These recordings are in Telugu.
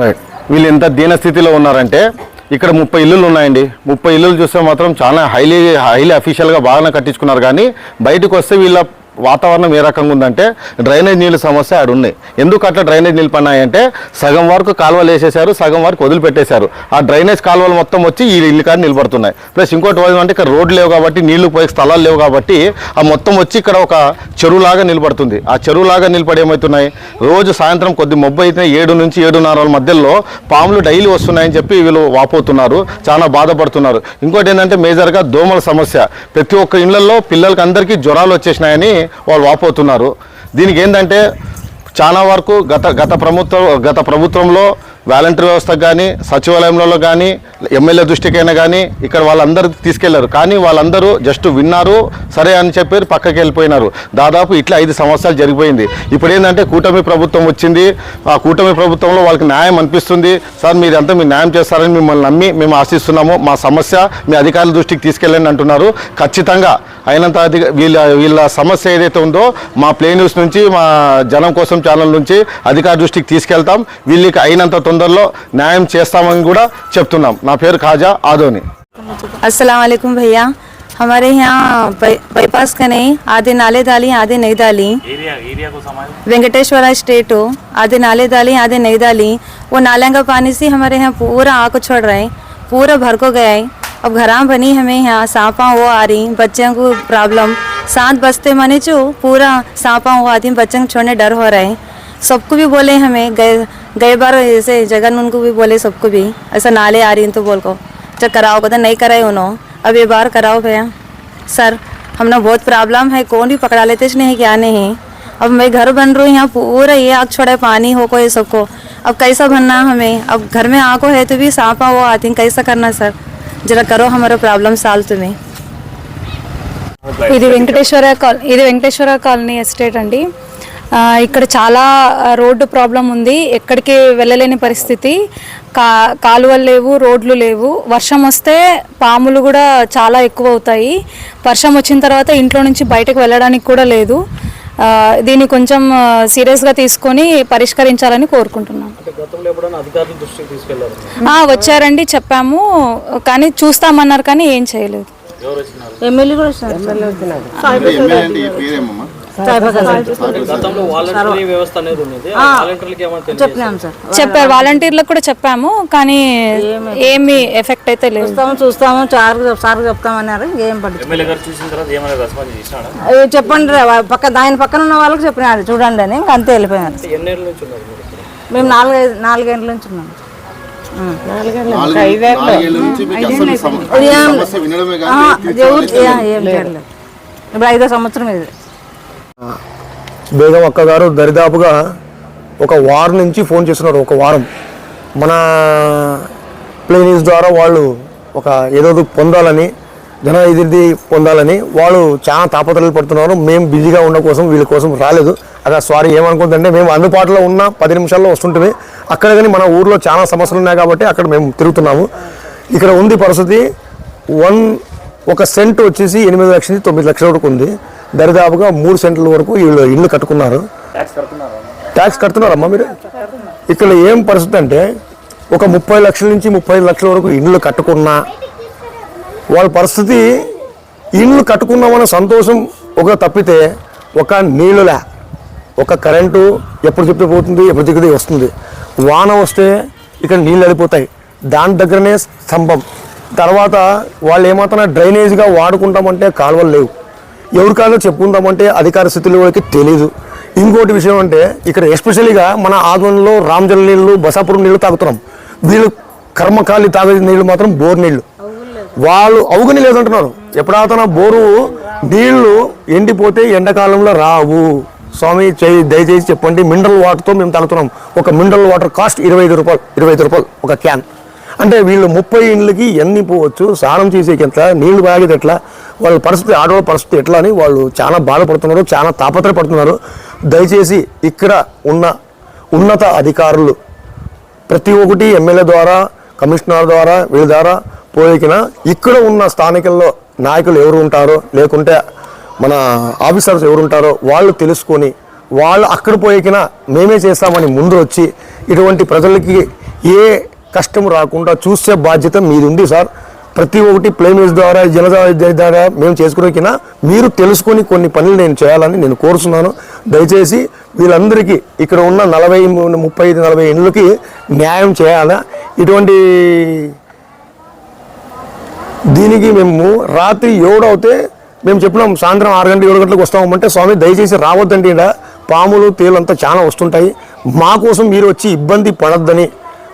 రైట్ వీళ్ళు ఎంత దీనస్థితిలో ఉన్నారంటే ఇక్కడ ముప్పై ఇల్లులు ఉన్నాయండి. ముప్పై ఇల్లులు చూస్తే మాత్రం చాలా హైలీ హైలీ అఫీషియల్గా బాగానే కట్టించుకున్నారు. కానీ బయటకు వస్తే వీళ్ళ వాతావరణం ఏ రకంగా ఉందంటే డ్రైనేజ్ నీళ్ళ సమస్య ఆడ ఉన్నాయి. ఎందుకు అట్లా డ్రైనేజ్ నీళ్ళు పన్నాయంటే సగం వరకు కాలువలు వేసేసారు సగం వరకు వదిలిపెట్టేశారు. ఆ డ్రైనేజ్ కాలువలు మొత్తం వచ్చి ఈ ఇల్లు కాడ నిలబడుతున్నాయి. ప్లస్ ఇంకోటి అంటే ఇక్కడ రోడ్లు లేవు కాబట్టి నీళ్ళు పోయే స్థలాలు లేవు కాబట్టి ఆ మొత్తం వచ్చి ఇక్కడ ఒక చెరువులాగా నిలబడుతుంది. ఆ చెరువులాగా నిలబడి ఏమవుతున్నాయి రోజు సాయంత్రం కొద్ది మొబ్బు అయితే ఏడు నుంచి ఏడున్నర మధ్యలో పాములు డైలీ వస్తున్నాయని చెప్పి వీళ్ళు వాపోతున్నారు. చాలా బాధపడుతున్నారు. ఇంకోటి ఏంటంటే మేజర్గా దోమల సమస్య. ప్రతి ఒక్క ఇళ్ళలో పిల్లలకి అందరికీ జ్వరాలు వచ్చేసినాయని వాళ్ళు వాపోతున్నారు. దీనికి ఏంటంటే చాలా వరకు గత గత ప్రభుత్వం గత ప్రభుత్వంలో వాలంటీర్ వ్యవస్థకు కానీ సచివాలయంలో కానీ ఎమ్మెల్యే దృష్టికైనా కానీ ఇక్కడ వాళ్ళందరూ తీసుకెళ్ళారు. కానీ వాళ్ళందరూ జస్ట్ విన్నారు సరే అని చెప్పారు పక్కకి వెళ్ళిపోయినారు. దాదాపు ఇట్లా ఐదు సంవత్సరాలు జరిగిపోయింది. ఇప్పుడు ఏంటంటే కూటమి ప్రభుత్వం వచ్చింది. ఆ కూటమి ప్రభుత్వంలో వాళ్ళకి న్యాయం అనిపిస్తుంది. సార్ మీరు అంతా మీరు న్యాయం చేస్తారని మిమ్మల్ని నమ్మి మేము ఆశిస్తున్నాము. మా సమస్య మీ అధికారుల దృష్టికి తీసుకెళ్ళండి అంటున్నారు. ఖచ్చితంగా అయినంత అధిక వీళ్ళ వీళ్ళ సమస్య ఏదైతే ఉందో మా ప్లే న్యూస్ నుంచి మా జనం కోసం ఛానల్ నుంచి అధికార దృష్టికి తీసుకెళ్తాం. వీళ్ళకి అయినంత తొందరలో న్యాయం చేస్తామని కూడా చెప్తున్నాం నా పేరు ఖాజా ఆదోని अस्सलाम वालेकुम भैया हमारे यहाँ बाई- बाईपास का नहीं आधे नाले डाली आधे नहीं डाली वेंकटेश्वरा स्टेट हो आधे नाले डाली आधे नहीं डाली वो नाले का पानी से हमारे यहाँ पूरा आग को छोड़ रहे हैं पूरा भर को गया है अब घरा बनी हमें यहाँ सांपा वो आ रही बच्चों को प्रॉब्लम सात बजते माने जो पूरा सांपा वो आती बच्चों को छोड़ने डर हो रहा है सबको भी बोले हमें गए गए बार ऐसे जगन उनको भी बोले सबको भी ऐसा नाले आ रही हैं तो बोल को जब कराओगे तो नहीं कराए उन्होंने अब ये बार कराओ भैया सर हमने बहुत प्रॉब्लम है कौन भी पकड़ा लेते इसने है क्या नहीं अब मैं घर बन रही हूँ यहाँ पूरा ये आग छोड़ा है पानी हो को ये सबको अब कैसा बनना हमें अब घर में आग है तो भी सांपा वो आती हैं, कैसा करना सर जरा करो हमारा प्रॉब्लम साल तुम्हें ఇది వెంకటేశ్వర కాల్ ఇది వెంకటేశ్వర కాలనీ ఎస్టేట్ అండి ఆ, ఇక్కడ చాలా రోడ్డు ప్రాబ్లం ఉంది. ఎక్కడికి వెళ్ళలేని పరిస్థితి. కా కాలువలు లేవు రోడ్లు లేవు. వర్షం వస్తే పాములు కూడా చాలా ఎక్కువ అవుతాయి వర్షం వచ్చిన తర్వాత ఇంట్లో నుంచి బయటకు వెళ్ళడానికి కూడా లేదు. దీన్ని కొంచెం సీరియస్గా తీసుకొని పరిష్కరించాలని కోరుకుంటున్నాను గతంలో ఎప్పుడైనా అధికారుల దృష్టికి తీసుకెళ్ళారు? ఆ, వచ్చారండి చెప్పాము. కానీ చూస్తామన్నారు కానీ ఏం చేయలేదు. ఎమ్మెల్యే కూడా వస్తున్నారు. గతంలో వాలంటరీ వ్యవస్థ అనేది ఉన్నది ఆ వాలంటీర్లకి ఏమైనా తెలియదు చెప్పారు. వాలంటీర్లకు కూడా చెప్పాము కానీ ఏమి ఎఫెక్ట్ అయితే లేదు. చూస్తాము చూస్తాము సార్ సార్ చెప్తామన్నారు ఏం పడి ఎమ్మెల్యే గారు చూసిన తర్వాత ఏమైనా రెస్పాన్స్ చేసినాడా? అయ్యో చెప్పండి పక్క దాని పక్కన ఉన్న వాళ్ళకి చెప్పినాడు చూడండి అని ఇంక అంతే ఇక్కడ? మేము నాలుగైదు నాలుగేళ్ళ నుంచి ఉన్నాము ఇప్పుడు ఐదో సంవత్సరం ఇది. బేగం అక్క గారు దరిదాపుగా ఒక వారం నుంచి ఫోన్ చేస్తున్నారు ఒక వారం. మన ప్లే న్యూస్ ద్వారా వాళ్ళు ఒక ఏదో పొందాలని జన ఎదురుది పొందాలని వాళ్ళు చాలా తాపత్రలు పడుతున్నారు. మేము బిజీగా ఉన్న కోసం వీళ్ళ కోసం రాలేదు. అక్కడ సారీ ఏమనుకుందంటే మేము అందుబాటులో ఉన్న పది నిమిషాల్లో వస్తుంటుంది. అక్కడ కానీ మన ఊర్లో చాలా సమస్యలు ఉన్నాయి కాబట్టి అక్కడ మేము తిరుగుతున్నాము. ఇక్కడ ఉంది పరిస్థితి వన్ ఒక సెంట్ వచ్చేసి ఎనిమిది లక్షల నుంచి తొమ్మిది లక్షల వరకు ఉంది. దరిదాపుగా మూడు సెంట్ల వరకు వీళ్ళు ఇల్లు కట్టుకున్నారు. ట్యాక్స్ కడుతున్నారమ్మా మీరు? ఇక్కడ ఏం పరిస్థితి అంటే ఒక ముప్పై లక్షల నుంచి ముప్పై లక్షల వరకు ఇండ్లు కట్టుకున్నా వాళ్ళ పరిస్థితి ఇండ్లు కట్టుకున్నామన్న సంతోషం ఒక తప్పితే ఒక నీళ్ళులే. ఒక కరెంటు ఎప్పుడు చెప్తే పోతుంది ఎప్పుడు చెప్తే వస్తుంది. వాన వస్తే ఇక్కడ నీళ్ళు వెళ్ళిపోతాయి. దాని దగ్గరనే స్తంభం. తర్వాత వాళ్ళు ఏమాత్రం డ్రైనేజ్గా వాడుకుంటామంటే కాలువలు లేవు. ఎవరికాలో చెప్పుకుందామంటే అధికార స్థితిలోకి తెలియదు ఇంకోటి విషయం అంటే ఇక్కడ ఎస్పెషల్గా మన ఆధ్వర్యంలో రామజల నీళ్ళు బసాపురం నీళ్ళు తాగుతున్నాం. వీళ్ళు కర్మకాలి తాగే నీళ్ళు మాత్రం బోర్ నీళ్ళు వాళ్ళు అవుగని లేదంటున్నారు ఎప్పుడైతే బోరు నీళ్ళు ఎండిపోతే ఎండాకాలంలో రావు. స్వామి చేయి దయచేసి చెప్పండి మినరల్ వాటర్తో మేము తాగుతున్నాం. ఒక మినరల్ వాటర్ కాస్ట్ ఇరవై ఐదు రూపాయలు ఇరవై ఐదు రూపాయలు ఒక క్యాన్ అంటే వీళ్ళు ముప్పై ఇండ్లకి ఎన్ని పోవచ్చు స్నానం చేసేకి ఎంత నీళ్ళు తాగేది ఎట్లా? వాళ్ళ పరిస్థితి ఆడవాళ్ళ పరిస్థితి ఎట్లా అని వాళ్ళు చాలా బాధపడుతున్నారు చాలా తాపత్రయపడుతున్నారు. దయచేసి ఇక్కడ ఉన్న ఉన్నత అధికారులు ప్రతి ఒక్కటి ఎమ్మెల్యే ద్వారా కమిషనర్ ద్వారా వీళ్ళ ద్వారా పోయికిన ఇక్కడ ఉన్న స్థానికుల్లో నాయకులు ఎవరు ఉంటారో లేకుంటే మన ఆఫీసర్స్ ఎవరు ఉంటారో వాళ్ళు తెలుసుకొని వాళ్ళు అక్కడ పోయికిన మేమే చేస్తామని ముందు వచ్చి ఇటువంటి ప్రజలకి ఏ కష్టం రాకుండా చూసే బాధ్యత మీది ఉంది సార్. ప్రతి ఒక్కటి ప్లేమేజ్ ద్వారా జనతా ద్వారా మేము చేసుకునే కింద మీరు తెలుసుకొని కొన్ని పనులు నేను చేయాలని నేను కోరుతున్నాను దయచేసి వీళ్ళందరికీ ఇక్కడ ఉన్న నలభై ముప్పై ఐదు నలభై ఇండ్లకి న్యాయం చేయాలా? ఇటువంటి దీనికి మేము రాత్రి ఏడవుతే మేము చెప్పినాం సాయంత్రం ఆరు గంటల ఏడు గంటలకు వస్తామంటే స్వామి దయచేసి రావద్దండి పాములు తేలంతా చాలా వస్తుంటాయి. మా కోసం మీరు వచ్చి ఇబ్బంది పడద్దని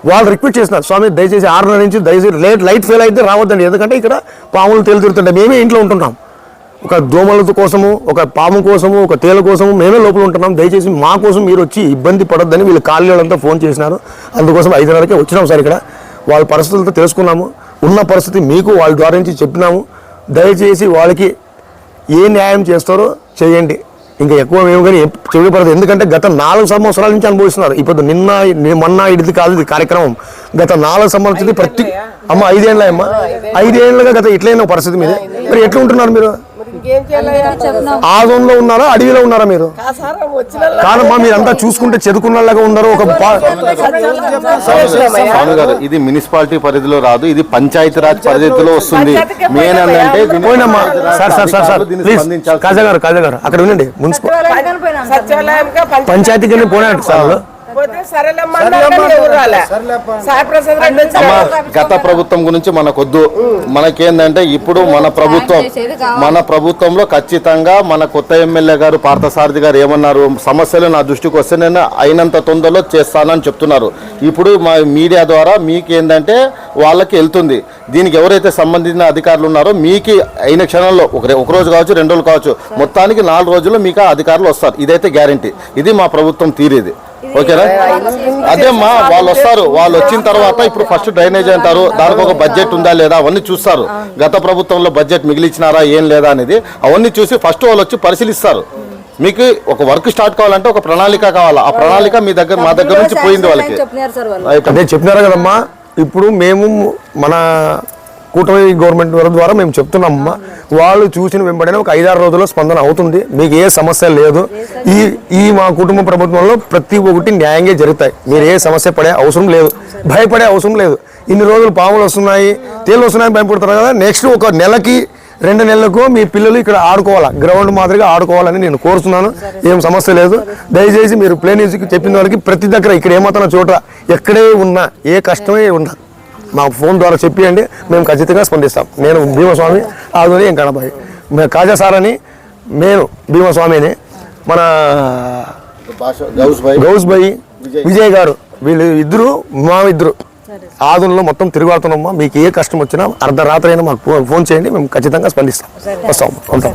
వాళ్ళు రిక్వెస్ట్ చేస్తున్నారు స్వామి దయచేసి ఆరున్నర నుంచి దయచేసి లైట్ లైట్ ఫెయిల్ అయితే రావద్దండి. ఎందుకంటే ఇక్కడ పాములు తేలు తిరుగుతుంటాయి మేమే ఇంట్లో ఉంటున్నాం. ఒక దోమల కోసము ఒక పాము కోసము ఒక తేల కోసము మేమే లోపల ఉంటున్నాం. దయచేసి మా కోసం మీరు వచ్చి ఇబ్బంది పడొద్దని వీళ్ళు కాళ్ళంతా ఫోన్ చేసినారు. అందుకోసం ఐదున్నరకే వచ్చినాం సార్ ఇక్కడ. వాళ్ళ పరిస్థితులతో తెలుసుకున్నాము. ఉన్న పరిస్థితి మీకు వాళ్ళ ద్వారా నుంచి చెప్పినాము. దయచేసి వాళ్ళకి ఏ న్యాయం చేస్తారో చేయండి. ఇంకా ఎక్కువ మేము కానీ చేయబడదు ఎందుకంటే గత నాలుగు సంవత్సరాల నుంచి అనుభవిస్తున్నారు. ఇప్పుడు నిన్న మొన్న ఇది కాదు ఇది కార్యక్రమం. గత నాలుగు సంవత్సరాల ప్రతి అమ్మ ఐదేళ్ళ అమ్మ ఐదేళ్ళుగా గత ఇట్లైన పరిస్థితి మీద. మరి ఎట్లా ఉంటున్నారు మీరు? ఆదంలో ఉన్నారా అడవిలో ఉన్నారా మీరు కాదమ్మా మీరంతా చూసుకుంటే చదువుకున్నలాగా ఉన్నారు ఒక గారు ఇది మున్సిపాలిటీ పరిధిలో రాదు ఇది పంచాయతీ రాజ్ పరిధిలో వస్తుంది మెయిన్ దీన్ని పోయినమ్మా సార్ సార్ సార్ సార్ దీన్ని ప్లీజ్ స్పందించాల్సి- కాజా గారు కాజా గారు అక్కడ వినండి మున్సిపల్ పంచాయతీకి వెళ్ళి పోయినట్టు సార్ గత ప్రభుత్వం గురించి మనకొద్దు. మనకేందంటే ఇప్పుడు మన ప్రభుత్వం మన ప్రభుత్వంలో ఖచ్చితంగా మన కొత్త ఎమ్మెల్యే గారు పార్థసారథి గారు ఏమన్నారు? సమస్యలు నా దృష్టికి వస్తే నేను అయినంత తొందరలో చేస్తానని చెప్తున్నారు. ఇప్పుడు మా మీడియా ద్వారా మీకు ఏంటంటే వాళ్ళకి వెళ్తుంది. దీనికి ఎవరైతే సంబంధించిన అధికారులు ఉన్నారో మీకు అయిన క్షణంలో ఒక ఒక రోజు కావచ్చు రెండు రోజులు కావచ్చు మొత్తానికి నాలుగు రోజుల్లో మీకు అధికారులు వస్తారు. ఇదైతే గ్యారంటీ. ఇది మా ప్రభుత్వం తీరేది. ఓకేనా? అదేమ్మా వాళ్ళు వస్తారు. వాళ్ళు వచ్చిన తర్వాత ఇప్పుడు ఫస్ట్ డ్రైనేజ్ అంటారు. దానికి ఒక బడ్జెట్ ఉందా లేదా అవన్నీ చూస్తారు. గత ప్రభుత్వంలో బడ్జెట్ మిగిలిచ్చినారా ఏం లేదా అనేది అవన్నీ చూసి ఫస్ట్ వాళ్ళు వచ్చి పరిశీలిస్తారు. మీకు ఒక వర్క్ స్టార్ట్ కావాలంటే ఒక ప్రణాళిక కావాలా? ఆ ప్రణాళిక మీ దగ్గర మా దగ్గర నుంచి పోయింది వాళ్ళకి. అదే చెప్పినారు కదమ్మా. ఇప్పుడు మేము మన కూటమి గవర్నమెంట్ ద్వారా మేము చెప్తున్నామమ్మా వాళ్ళు చూసిన వెంబడినే ఒక ఐదారు రోజుల్లో స్పందన అవుతుంది. మీకు ఏ సమస్య లేదు. ఈ ఈ మా కుటుంబ ప్రభుత్వంలో ప్రతి ఒక్కటి న్యాయంగా జరుగుతాయి. మీరు ఏ సమస్య పడే అవసరం లేదు. భయపడే అవసరం లేదు. ఇన్ని రోజులు పాములు వస్తున్నాయి తేలు వస్తున్నాయని భయపడుతున్నారు కదా. నెక్స్ట్ ఒక నెలకి రెండు నెలలకు మీ పిల్లలు ఇక్కడ ఆడుకోవాలా? గ్రౌండ్ మాదిరిగా ఆడుకోవాలని నేను కోరుతున్నాను. ఏం సమస్య లేదు. దయచేసి మీరు ప్లేనీస్కి చెప్పిన వాళ్ళకి ప్రతి దగ్గర ఇక్కడ ఏమాత్రం చోట ఎక్కడే ఉన్నా ఏ కష్టమే ఉన్నా మా ఫోన్ ద్వారా చెప్పియండి మేము ఖచ్చితంగా స్పందిస్తాం. నేను భీమస్వామి ఆదుని ఏం కనబాయి. మేము కాజా సార్ అని నేను భీమస్వామిని మన గౌస్ భాయ్ విజయ్ గారు వీళ్ళు ఇద్దరు మా ఇద్దరు ఆదుల్లో మొత్తం తిరుగుతున్నామా మీకు ఏ కష్టం వచ్చినా అర్ధరాత్రి అయినా మాకు ఫోన్- ఫోన్ చేయండి మేము ఖచ్చితంగా స్పందిస్తాం. వస్తాం ఉంటాం.